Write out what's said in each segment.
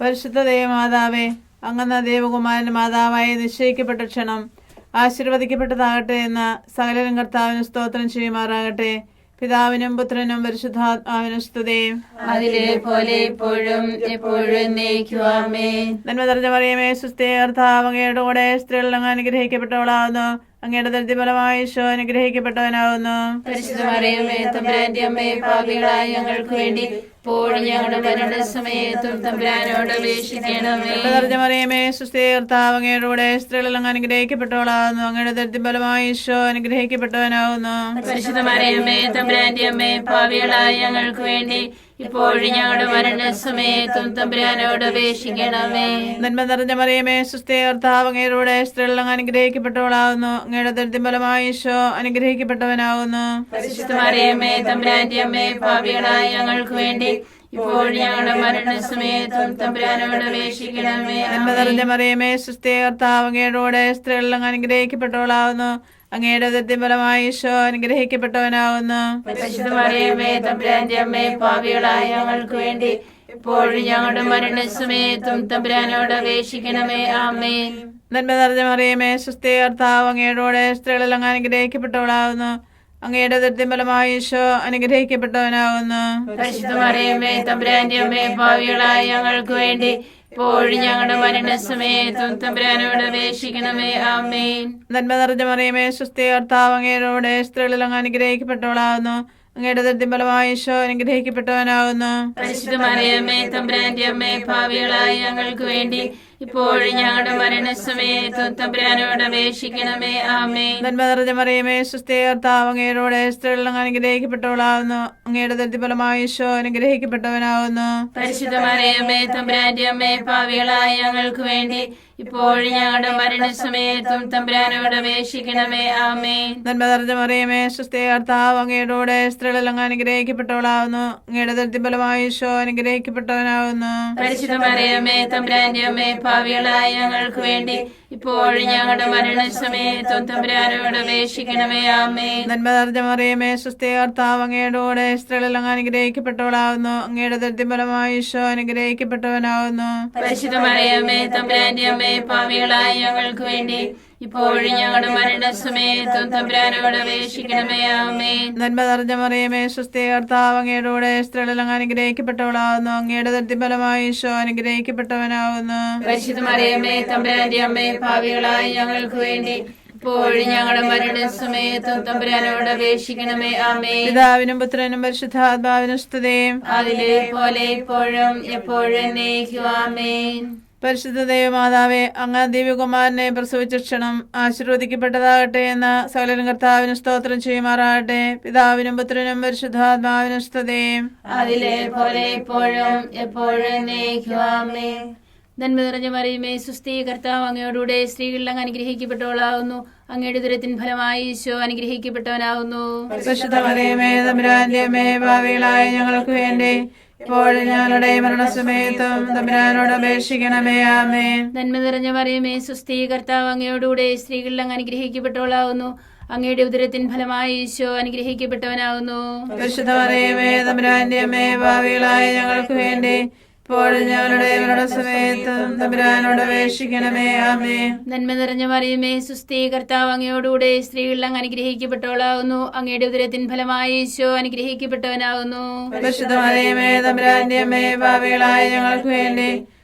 പരിശുദ്ധ ദേവമാതാവേ അങ്ങന്ന ദേവകുമാരൻ മാതാവായി നിശ്ചയിക്കപ്പെട്ട ക്ഷണം ആശീർവദിക്കപ്പെട്ടതാകട്ടെ എന്ന സകലരും കർത്താവിന് സ്തോത്രം ചെയ്യുമാറാകട്ടെ. പിതാവിനും പുത്രനും പരിശുദ്ധാത്മാവിനും സ്തുതേ. അതിലെ പോലെ ഇപ്പോഴും എപ്പോഴും നന്മ നിറഞ്ഞ പറയുമേ സുസ്ഥേ കർത്താവ് അങ്ങയുടെ കൂടെ അനുഗ്രഹിക്കപ്പെട്ടവളാവുന്നു. അങ്ങയുടെ ധൃതി ഫലമായി ഈശോ അനുഗ്രഹിക്കപ്പെട്ടവനാകുന്നു ഞങ്ങൾക്ക് വേണ്ടി ഇപ്പോഴും ഞങ്ങളുടെ തമ്പുരാനോട് അപേക്ഷിക്കണമേ. അങ്ങയുടെ കൂടെ അങ്ങ് അനുഗ്രഹിക്കപ്പെട്ടവളാവുന്നു അങ്ങയുടെ ദരിദ്ര ഫലമായി ഈശോ അനുഗ്രഹിക്കപ്പെട്ടവനാവുന്നു. പരിശുദ്ധ മറിയമേ തമ്പുരാന്റെ അമ്മയെ പാപികളായ ഞങ്ങൾക്ക് വേണ്ടി ഇപ്പോഴും ഞങ്ങളുടെ മരണസമയത്തും തമ്പുരാനോട് അപേക്ഷിക്കണമേ. നന്മ നിറഞ്ഞ മറിയമേ സുസ്ഥേ കർത്താവ് അങ്ങയുടെ സ്ത്രീകൾ അങ്ങ് അനുഗ്രഹിക്കപ്പെട്ടവളാവുന്നു. അങ്ങയുടെ ദരിദ്രം ഫലമായി ഈശോ അനുഗ്രഹിക്കപ്പെട്ടവനാവുന്നു. മറിയമേ തമ്പുരാന്റെ അമ്മേ പാപികളായ ഞങ്ങൾക്ക് വേണ്ടി ഇപ്പോഴും ഞങ്ങളുടെ മരണസമയത്തും തമ്പുരാനോട് അപേക്ഷിക്കണമേ. നന്മ നിറഞ്ഞ മറിയമേ സുസ്ഥേ കർത്താവ് അങ്ങയുടെ സ്ത്രീകൾ അനുഗ്രഹിക്കപ്പെട്ടവളാവുന്നു. അങ്ങയുടെ സത്യം ഫലമായി ഈശോ അമ്മയെ പാപികളായ ഞങ്ങൾക്ക് വേണ്ടി ഇപ്പോഴും ഞങ്ങളുടെ മരണസമയത്തും തമ്പുരാനോട് അപേക്ഷിക്കണമേ. ആമേ നന്മ നിറഞ്ഞ മറിയമേ സുസ്ഥേ കർത്താവ് അങ്ങയുടെ സ്ത്രീകൾ അങ്ങ് അനുഗ്രഹിക്കപ്പെട്ടവളാവുന്നു അങ്ങയുടെ ദൃത്യം ഫലമായി ഈശോ അനുഗ്രഹിക്കപ്പെട്ടവനാവുന്നു പരിശുദ്ധ മറിയമേ തമ്പുരാന്റെ അമ്മയെ പാപികളായ ഞങ്ങൾക്ക് വേണ്ടി ഇപ്പോഴും ഞങ്ങളുടെ മരണസമയത്തും തമ്പുരാനോട് അപേക്ഷിക്കണമേ. ആമേൻ. നന്മ നിറഞ്ഞ മറിയമേ സ്വസ്തി കർത്താവ് അങ്ങയുടെ സ്ത്രീകളിൽ അങ്ങ് അനുഗ്രഹിക്കപ്പെട്ടവളാവുന്നു. അങ്ങയുടെ ദരിദ്രം ഫലമായി ഈശോ അനുഗ്രഹിക്കപ്പെട്ടവനാവുന്നു. പരിശുദ്ധ മറിയമേ തമ്പുരാന്റെ അമ്മേ ഭാവികളായ ഞങ്ങൾക്ക് വേണ്ടി ഇപ്പോഴും ഞങ്ങളുടെ മരണസമയത്തും തമ്പുരാനോട് അപേക്ഷിക്കണമേ. ആമേ നന്മ മറിയമേ അനുഗ്രഹിക്കപ്പെട്ടവളാവുന്നു. അങ്ങയുടെ ഈശോ അനുഗ്രഹിക്കപ്പെട്ടവനാവുന്നു. പരിശുദ്ധ മറിയമേ തമ്പുരാന്റെ അമ്മേ പാവികളായ ഞങ്ങൾക്ക് വേണ്ടി ഇപ്പോഴും ഞങ്ങളുടെ മരണസമയത്തും തമ്പുരാനോട് അപേക്ഷിക്കണമേ. ആമേ നന്മ നിറഞ്ഞ മറിയമേ സുസ്ഥേ കർത്താവ് അങ്ങയുടെ സ്ത്രീകളെല്ലാം അനുഗ്രഹിക്കപ്പെട്ടവളാവുന്നു. അങ്ങയുടെ ദരിദ്രം ഫലമായി ഈശോ അനുഗ്രഹിക്കപ്പെട്ടവനാവുന്നു. പരിശുദ്ധ മറിയമേ തമ്പുരാന്റെ അമ്മേ ഭാവികളായ ഞങ്ങൾക്ക് വേണ്ടി ഇപ്പോഴും ഞങ്ങളുടെ മരണസമയത്തും തമ്പുരാനോട് അപേക്ഷിക്കണമേ ആമേ. നന്മ നിറഞ്ഞ മറിയമേ സുസ്ഥേ കർത്താവ് അങ്ങയുടെ സ്ത്രീകളിൽ അങ്ങ് അനുഗ്രഹിക്കപ്പെട്ടവളാവുന്നു. അങ്ങയുടെ ഈശോ അനുഗ്രഹിക്കപ്പെട്ടവനാവുന്നു. പരിശുദ്ധ മറിയമേ തമ്പുരാന്റെ അമ്മയെ പാവികളായ ഞങ്ങൾക്ക് വേണ്ടി ഇപ്പോഴും ഞങ്ങളുടെ മരണസമയത്തും തമ്പുരാനോട് അപേക്ഷിക്കണമേ ആമേ നന്മ നിറഞ്ഞ മറിയമേ സുസ്ഥേ കർത്താവ് അങ്ങയുടെ സ്ത്രീകളെല്ലാം അനുഗ്രഹിക്കപ്പെട്ടവളാവുന്നു. അങ്ങയുടെ ദരിദ്രം ഫലമായി ഈശോ അനുഗ്രഹിക്കപ്പെട്ടവനാവുന്നു. പരിശുദ്ധ മറിയമേ തമ്പുരാന്റെ അമ്മയെ ഭാവികളായി ഞങ്ങൾക്ക് വേണ്ടി ഇപ്പോഴും ഞങ്ങളുടെ മരണസമയത്തും തമ്പുരാനോട് അപേക്ഷിക്കണമേ ആമേ പിതാവിനും പുത്രനും പരിശുദ്ധാത്മാവിനും സ്തുതയും. അതിലെ പോലെ ഇപ്പോഴും എപ്പോഴും നയിക്കുവാമേൻ പരിശുദ്ധ ദൈവമാതാവെ അങ്ങ് ദിവ്യകുമാരനെ പ്രസവിച്ച ക്ഷണം ആശീർവദിക്കപ്പെട്ടതാകട്ടെ എന്ന സകലനും കർത്താവിന് സ്തോത്രം ചെയ്യുമാറാകട്ടെ. പിതാവിനും പുത്രനും പരിശുദ്ധാത്മാവിനും സ്തുതയും അതിലെ പോലെ ഇപ്പോഴും എപ്പോഴും നന്മ നിറഞ്ഞ മറിയുമേ സുസ്ഥി കർത്താവ് അങ്ങയോടുകൂടെ സ്ത്രീകളിൽ അങ്ങ് അനുഗ്രഹിക്കപ്പെട്ടവളാകുന്നു അങ്ങയുടെ ദുരത്തിൻ ഫലമായി ഈശോ അനുഗ്രഹിക്കപ്പെട്ടവനാകുന്നു പരിശുദ്ധ മറിയമേ തമ്പുരാന്റെ അമ്മേ ഭാവികളായ ഞങ്ങൾക്ക് വേണ്ടി ഇപ്പോഴും ഞങ്ങളുടെ മരണസമയത്തും തമ്പുരാനോട് അപേക്ഷിക്കണമേ. ആമേ നന്മ നിറഞ്ഞ പറയുമേ സുസ്ഥീകർത്താവ് അങ്ങയോടുകൂടെ സ്ത്രീകളിൽ അങ്ങ് അനുഗ്രഹിക്കപ്പെട്ടവളാവുന്നു. അങ്ങയുടെ ഉദരത്തിൻ ഫലമായി ഈശോ അനുഗ്രഹിക്കപ്പെട്ടവനാവുന്നു. പരിശുദ്ധ പറയുമേ തമ്പുരാന്റെ അമ്മേ ഭാവികളായ ഞങ്ങൾക്ക് വേണ്ടി ഇപ്പോഴും ഞങ്ങളുടെ തമ്പുരാനോട് അപേക്ഷിക്കണമേ. ആമേ നന്മ നിറഞ്ഞ മറിയുമേ സുസ്ഥി കർത്താവ് അങ്ങയോടുകൂടെ സ്ത്രീകളിൽ അങ്ങ് അനുഗ്രഹിക്കപ്പെട്ടവളാകുന്നു. അങ്ങയുടെ ഉദരത്തിൻ ഫലമായി ഈശോ അനുഗ്രഹിക്കപ്പെട്ടവനാകുന്നു. പരിശുദ്ധ മറിയമേ തമ്പുരാന്റെ അമ്മേ ഭാവികളായ ഞങ്ങൾക്ക് വേണ്ടി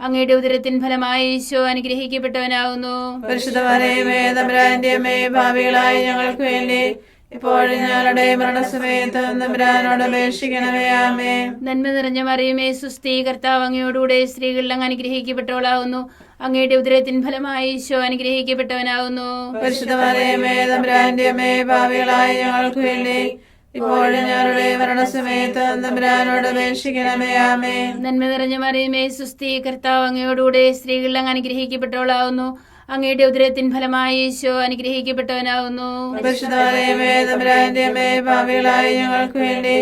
അങ്ങയുടെ ഉദരത്തിൻ ഫലമായി ഈശോ അനുഗ്രഹിക്കപ്പെട്ടവനാകുന്നു. പരിശുദ്ധ മറിയമേ തമ്പുരാന്റെ അമ്മേ പാപികളായ ഞങ്ങൾക്ക് വേണ്ടി ഇപ്പോഴും ഞങ്ങളുടെ മരണസമയത്തും തമ്പുരാനോട് അപേക്ഷിക്കണമേ ആമേ നന്മ നിറഞ്ഞ മറിയുമേ സുസ്ഥി കർത്താവ് അങ്ങയോടുകൂടെ സ്ത്രീകളിൽ അങ്ങ് അനുഗ്രഹിക്കപ്പെട്ടവളാകുന്നു. അങ്ങയുടെ ഉദരത്തിൻ ഫലമായി ഈശോ അനുഗ്രഹിക്കപ്പെട്ടവനാകുന്നു. പരിശുദ്ധ മറിയമേ തമ്പുരാന്റെ അമ്മേ പാപികളായ ഞങ്ങൾക്ക് വേണ്ടി ഇപ്പോഴും ഞങ്ങളുടെ മരണസമയത്ത് തമ്പുരാനോട് അപേക്ഷിക്കണമേ ആമേ നന്മ നിറഞ്ഞ മറിയമേ സുസ്ഥി കർത്താവ് അങ്ങയോടുകൂടെ സ്ത്രീകളിൽ അങ്ങ് അനുഗ്രഹിക്കപ്പെട്ടവളാവുന്നു. അങ്ങയുടെ ഉദരത്തിൻ ഫലമായി ഈശോ അനുഗ്രഹിക്കപ്പെട്ടവനാവുന്നു. ഭാവികളായി ഞങ്ങൾക്ക് വേണ്ടി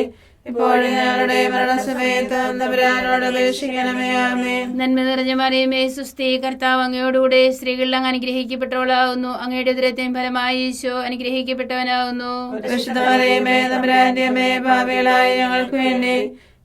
ഇപ്പോഴും ഞങ്ങളുടെ മരണസമയത്ത് തമ്പുരാനോട് അപേക്ഷിക്കണമേ ആമേ നന്മ നിറഞ്ഞ മറിയമേ സുസ്ഥി കർത്താവ് അങ്ങയോടുകൂടെ സ്ത്രീകളിൽ അങ്ങ് അനുഗ്രഹിക്കപ്പെട്ടവളാകുന്നു അങ്ങയുടെ ഉദരത്തിൻ ഫലമായി ഈശോ അനുഗ്രഹിക്കപ്പെട്ടവനാകുന്നു പരിശുദ്ധമറിയമേ തമ്പുരാന്റെ അമ്മേ ഭാവികളായ ഞങ്ങൾക്ക് വേണ്ടി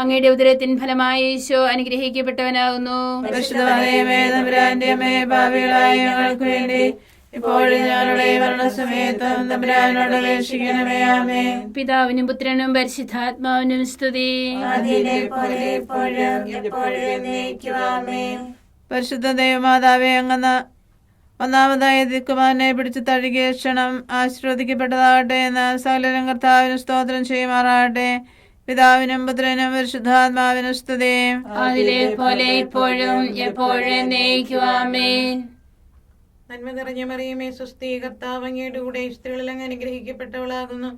അങ്ങയുടെ ഉദരത്തിൻ ഫലമായി ഈശോ അനുഗ്രഹിക്കപ്പെട്ടവനാകുന്നു. ഞങ്ങൾക്ക് വേണ്ടി ഇപ്പോഴും ഞങ്ങളുടെ മരണസമയത്ത് തമ്പുരാനോട് അപേക്ഷിക്കണമേ ആമേ പിതാവിനും പുത്രനും പരിശുദ്ധാത്മാവിനും സ്തുതി. പരിശുദ്ധ ദൈവമാതാവേ അങ്ങന്ന് ഒന്നാമതായി ദിക്കുമാനെ പിടിച്ചു തഴുകിയ ക്ഷണം ആശീർവദിക്കപ്പെട്ടതാകട്ടെ എന്ന് സകലരും കർത്താവിന് സ്തോത്രം ചെയ്യുമാറാകട്ടെ. പിതാവിനും പുത്രനും പരിശുദ്ധാത്മാവിനും സ്തുതി. അതിലെ പോലെ ഇപ്പോഴും എപ്പോഴും നയിക്കുവാമേൻ നന്മ നിറഞ്ഞ മറിയമേ സുസ്ഥി കർത്താവ് അങ്ങയുടെ കൂടെ സ്ത്രീകളിൽ അങ്ങ് അനുഗ്രഹിക്കപ്പെട്ടവളാകുന്നു.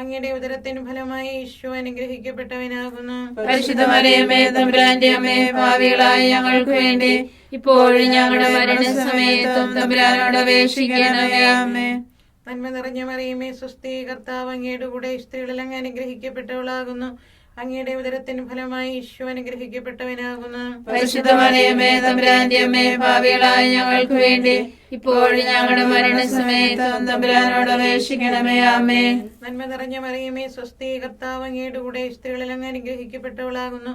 അങ്ങയുടെ ഉദരത്തിന് ഫലമായി ഈശോ അനുഗ്രഹിക്കപ്പെട്ടവനാകുന്നു. പരിശുദ്ധ മറിയമേ തമ്പുരാന്റെ അമ്മേ ഭാവികളായ ഞങ്ങൾക്ക് വേണ്ടി ഇപ്പോഴും ഞങ്ങളുടെ മരണസമയത്തും തമ്പുരാനോട് അപേക്ഷിക്കണമേ. ആമേ നന്മ നിറഞ്ഞ മറിയമേ സുസ്ഥി കർത്താവ് അങ്ങയുടെ കൂടെ സ്ത്രീകളിൽ അങ്ങ് അനുഗ്രഹിക്കപ്പെട്ടവളാകുന്നു. അങ്ങയുടെ ഉദരത്തിന് ഫലമായി ഈശോ അനുഗ്രഹിക്കപ്പെട്ടവനാകുന്നു. പരിശുദ്ധ മറിയമേ തമ്പുരാന്റെ അമ്മേ ഭാവികളായ ഞങ്ങൾക്ക് വേണ്ടി ഇപ്പോഴും ഞങ്ങളുടെ മരണസമയത്ത് തമ്പുരാനോട് അപേക്ഷിക്കണമേ അമ്മേ നന്മ നിറഞ്ഞ മറിയമേ സ്വസ്തി കർത്താവ് അങ്ങയുടെ കൂടെ സ്ത്രീകളിൽ അങ്ങ് അനുഗ്രഹിക്കപ്പെട്ടവളാകുന്നു.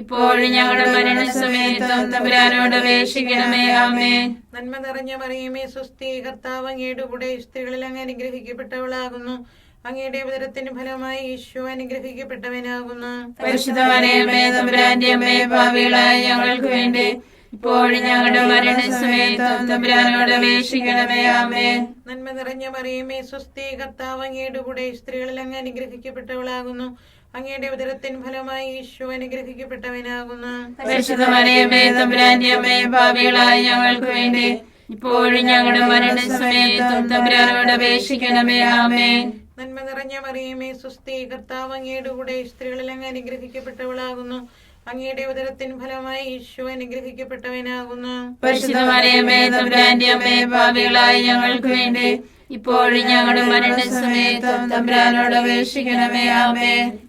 ഇപ്പോഴും ഞങ്ങളുടെ മരണസമയത്തും തമ്പുരാനോട് അപേക്ഷിക്കണമേ ആമേ നന്മ നിറഞ്ഞ മറിയമേ സ്വസ്തി കർത്താവ് അങ്ങയുടെ കൂടെ സ്ത്രീകളിൽ അങ്ങ് അനുഗ്രഹിക്കപ്പെട്ടവളാകുന്നു. അങ്ങയുടെ ഉപതരത്തിന് ഫലമായി ഈശോ അനുഗ്രഹിക്കപ്പെട്ടവനാകുന്നു. തമ്പുരാന്റെ അമ്മേ ഭാവികളായ ഞങ്ങൾക്ക് വേണ്ടി ഇപ്പോഴും ഞങ്ങളുടെ മരണസമയത്തും തമ്പുരാനോട് അപേക്ഷിക്കണമേ ആമേ നന്മ നിറഞ്ഞ മറിയമേ സ്വസ്തി കർത്താവ് അങ്ങയുടെ കൂടെ സ്ത്രീകളിൽ അങ്ങ് അനുഗ്രഹിക്കപ്പെട്ടവളാകുന്നു. അങ്ങയുടെ ഉദരത്തിൻ ഫലമായി ഈശോ അനുഗ്രഹിക്കപ്പെട്ടവനാകുന്നു ഭാവികളായ ഞങ്ങൾക്ക് വേണ്ടി ഇപ്പോഴും ഞങ്ങളുടെ മരണസമയത്തും തമ്പുരാനോട് അപേക്ഷിക്കണമേ ആമേ നന്മ നിറഞ്ഞ മറിയമേ സുസ്ഥി കർത്താവ് അങ്ങയുടെ കൂടെ സ്ത്രീകളിൽ അങ്ങ് അനുഗ്രഹിക്കപ്പെട്ടവളാകുന്നു. അങ്ങയുടെ ഉദരത്തിൻ ഫലമായി ഈശോ അനുഗ്രഹിക്കപ്പെട്ടവനാകുന്നു. പരിശുദ്ധ മറിയമേ തമ്പുരാന്റെ അമ്മേ ഭാവികളായ ഞങ്ങൾക്ക് വേണ്ടി ഇപ്പോഴും ഞങ്ങളുടെ മരണസമയത്തും തമ്പുരാനോട് അപേക്ഷിക്കണമേ ആമേ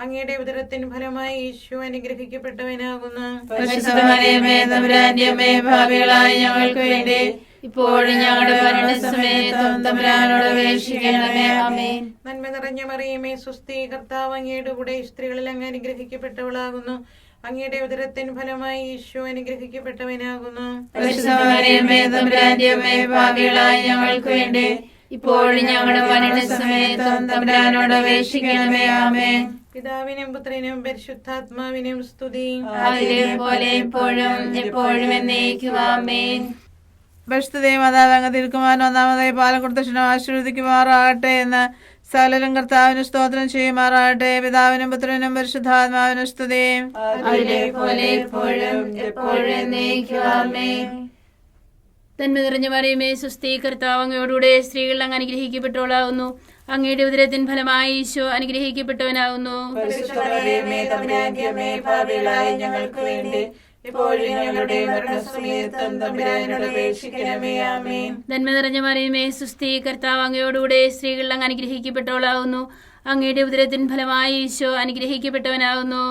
അങ്ങയുടെ ഉദരത്തിന് ഫലമായി യേശു അനുഗ്രഹിക്കപ്പെട്ടവനാകുന്നു ഭാവികളായ ഞങ്ങൾക്ക് വേണ്ടി ഇപ്പോഴും ഞങ്ങളുടെ മരണസമയത്തും തമ്പുരാനോട് അപേക്ഷിക്കണമേ. ആമേൻ. നന്മ നിറഞ്ഞ മറിയമേ സുസ്ഥി കർത്താവ് അങ്ങയുടെ കൂടെ സ്ത്രീകളിൽ അങ്ങ് അനുഗ്രഹിക്കപ്പെട്ടവളാകുന്നു. അങ്ങയുടെ ഉദരത്തിന് ഫലമായി യേശു അനുഗ്രഹിക്കപ്പെട്ടവനാകുന്നു. ഭാവികളായി ഞങ്ങൾക്ക് വേണ്ടി ഇപ്പോഴും ഞങ്ങളുടെ മരണസമയത്തും തമ്പുരാനോട് അപേക്ഷിക്കണമേ. ആമേ പിതാവിനും പുത്രനും പരിശുദ്ധാത്മാവിനും സ്തുതി പോലെ ഇപ്പോഴും എപ്പോഴും എന്നേക്കുവാമേൻ പരിശുദ്ധ മാതാവ് തിരുക്കുമാരൻ ഒന്നാമതായി പാലം കൊടുത്ത ക്ഷണം ആശീർവദിക്കുമാറാകട്ടെ എന്ന് സകലരും കർത്താവിന് സ്തോത്രം ചെയ്യുമാറാകട്ടെ. പിതാവിനും പുത്രനും പരിശുദ്ധാത്മാവിനും സ്തുതി എപ്പോഴും തന്മ നിറഞ്ഞ പറയുമേ സുസ്ഥി കർത്താവ് അങ്ങയോടുകൂടെ സ്ത്രീകൾ അങ്ങ് അനുഗ്രഹിക്കപ്പെട്ടവളാകുന്നു. അങ്ങയുടെ ഉദരത്തിൻ ഫലമായി ഈശോ അനുഗ്രഹിക്കപ്പെട്ടവനാകുന്നു. ഞങ്ങൾക്ക് വേണ്ടി. ഇപ്പോഴും ഞങ്ങളുടെ മരണസമയത്തും തമ്പുരാനോട് അപേക്ഷിക്കണമേ ആമേൻ. നന്മ നിറഞ്ഞ മറിയുമേ സുസ്ഥി കർത്താവ് അങ്ങയോടുകൂടെ സ്ത്രീകൾ അങ്ങ് അനുഗ്രഹിക്കപ്പെട്ടവളാകുന്നു. അങ്ങയുടെ ഉദരത്തിൻ ഫലമായി ഈശോ അനുഗ്രഹിക്കപ്പെട്ടവനാകുന്നു.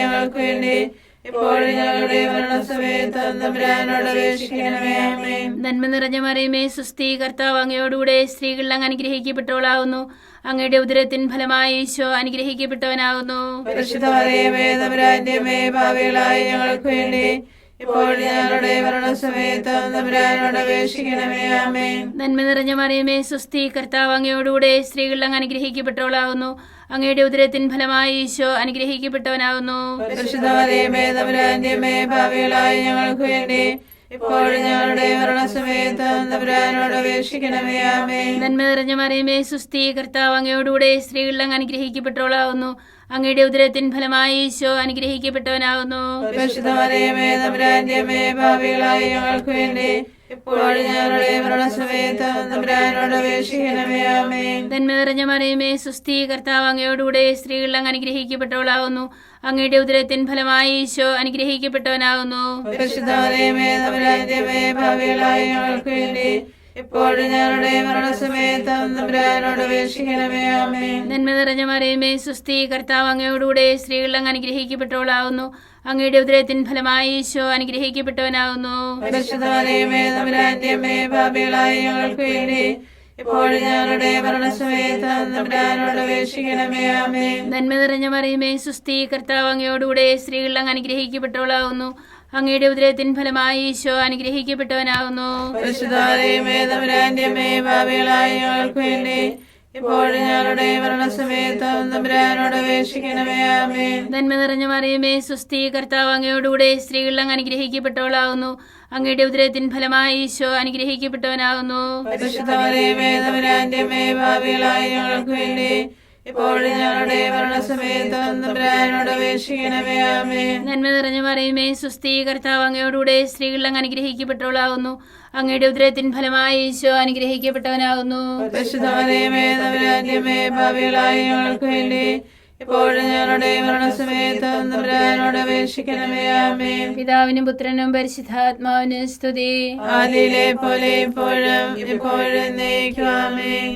ഞങ്ങൾക്ക് വേണ്ടി. ഇപ്പോഴും ഞങ്ങളുടെ മരണസമയത്തും തമ്പുരാനോട് അപേക്ഷിക്കണമേ ആമേൻ. നന്മ നിറഞ്ഞ മറിയമേ സുസ്ഥി കർത്താവ് അങ്ങയോടുകൂടെ സ്ത്രീകളിൽ അങ്ങ് അനുഗ്രഹിക്കപ്പെട്ടവളാകുന്നു അങ്ങയുടെ ഉദരത്തിൻ ഫലമായി ഈശോ അനുഗ്രഹിക്കപ്പെട്ടവനാകുന്നു തമ്പുരാന്റെ പാപികളായ ഞങ്ങൾക്ക് വേണ്ടി ഇപ്പോഴും ഞങ്ങളുടെ മരണസമയത്തും തമ്പുരാനോട് അപേക്ഷിക്കണമേ. ആമേൻ. നന്മ നിറഞ്ഞ മറിയമേ സുസ്ഥി കർത്താവ് അങ്ങയോടുകൂടെ സ്ത്രീകൾ അങ്ങ് അനുഗ്രഹിക്കപ്പെട്ടവളാകുന്നു അങ്ങയുടെ ഉദരത്തിൻ ഫലമായി ഈശോ അനുഗ്രഹിക്കപ്പെട്ടവനാകുന്നു തമ്പുരാന്റെ പാപികളായ ഞങ്ങൾക്ക് വേണ്ടി ഇപ്പോഴും ഞങ്ങളുടെ മരണസമയത്ത് തമ്പുരാനോട് അപേക്ഷിക്കണമേ ആമേൻ. നന്മ നിറഞ്ഞ മറിയമേ സുസ്ഥി കർത്താവ് അങ്ങയോടുകൂടെ സ്ത്രീകളിൽ അങ്ങ് അനുഗ്രഹിക്കപ്പെട്ടവളാവുന്നു. അങ്ങയുടെ ഉദരത്തിൻ ഫലമായി ഈശോ അനുഗ്രഹിക്കപ്പെട്ടവനാകുന്നു പരിശുദ്ധമറിയമേ തമ്പുരാന്റെ അമ്മേ പാപികളായ ഞങ്ങൾക്ക് വേണ്ടി ഇപ്പോഴും ഞങ്ങളുടെ മരണസമയത്തും നന്മ നിറഞ്ഞ മറിയമേ സുസ്ഥി കർത്താവ് അങ്ങയോടുകൂടെ സ്ത്രീകൾ അങ്ങ് അനുഗ്രഹിക്കപ്പെട്ടവളാകുന്നു അങ്ങയുടെ ഉദരത്തിൻ ഫലമായി ഈശോ അനുഗ്രഹിക്കപ്പെട്ടവനാകുന്നു ഇപ്പോഴും ഞങ്ങളുടെ മരണസമയത്തും തമ്പുരാനോട് അപേക്ഷിക്കണമേ ആമേൻ. നന്മ നിറഞ്ഞ മറിയമേ സുസ്ഥി കർത്താവ് അങ്ങയോടുകൂടെ സ്ത്രീകൾ അങ്ങ് അനുഗ്രഹിക്കപ്പെട്ടവളാവുന്നു. അങ്ങയുടെ ഉദരത്തിൻ ഫലമായി ഈശോ അനുഗ്രഹിക്കപ്പെട്ടവനാകുന്നു പാപികളായ ഞങ്ങൾക്ക് വേണ്ടി ഞങ്ങളുടെ മരണസമയത്തും തമ്പുരാനോട് അപേക്ഷിക്കണമേ ആമേ നന്മ നിറഞ്ഞ മറിയമേ സുസ്ഥി കർത്താവ് അങ്ങയോടുകൂടെ സ്ത്രീകൾ അങ്ങ് അനുഗ്രഹിക്കപ്പെട്ടവളാവുന്നു. അങ്ങയുടെ ഉദരത്തിൻ ഫലമായി ഈശോ അനുഗ്രഹിക്കപ്പെട്ടവനാകുന്നു. ഇപ്പോഴും ഞങ്ങളുടെ മരണസമയത്തും തമ്പുരാനോട് അപേക്ഷിക്കണമേ ആമേൻ. നന്മ നിറഞ്ഞ മറിയമേ സുസ്ഥി കർത്താവ് അങ്ങയോടുകൂടെ സ്ത്രീകൾ അങ്ങ് അനുഗ്രഹിക്കപ്പെട്ടവളാകുന്നു. അങ്ങയുടെ ഉദരത്തിൻ ഫലമായി ഈശോ അനുഗ്രഹിക്കപ്പെട്ടവനാകുന്നു. തമ്പുരാന്റെ ഞങ്ങൾക്ക് വേണ്ടി ഇപ്പോഴും ഞങ്ങളുടെ മരണസമയത്ത് അപേക്ഷിക്കണമേ ആമേൻ. നന്മ നിറഞ്ഞ പറയുമേ സുസ്ഥി കർത്താവ് അങ്ങയോടുകൂടെ സ്ത്രീകൾ അങ്ങ് അനുഗ്രഹിക്കപ്പെട്ടവളാകുന്നു. അങ്ങയുടെ ഉദരത്തിൻ ഫലമായി ഈശോ അനുഗ്രഹിക്കപ്പെട്ടവനാകുന്നു. ഇപ്പോഴും ഞങ്ങളുടെ മരണസമയത്ത് തമ്പുരാനോട് അപേക്ഷിക്കണമേ ആമേൻ. പിതാവിനും പുത്രനും പരിശുദ്ധാത്മാവിന് സ്തുതി. ആദിയിലെ പോലെ ഇപ്പോഴും ഇപ്പോഴും എന്നേക്കും ആമേൻ.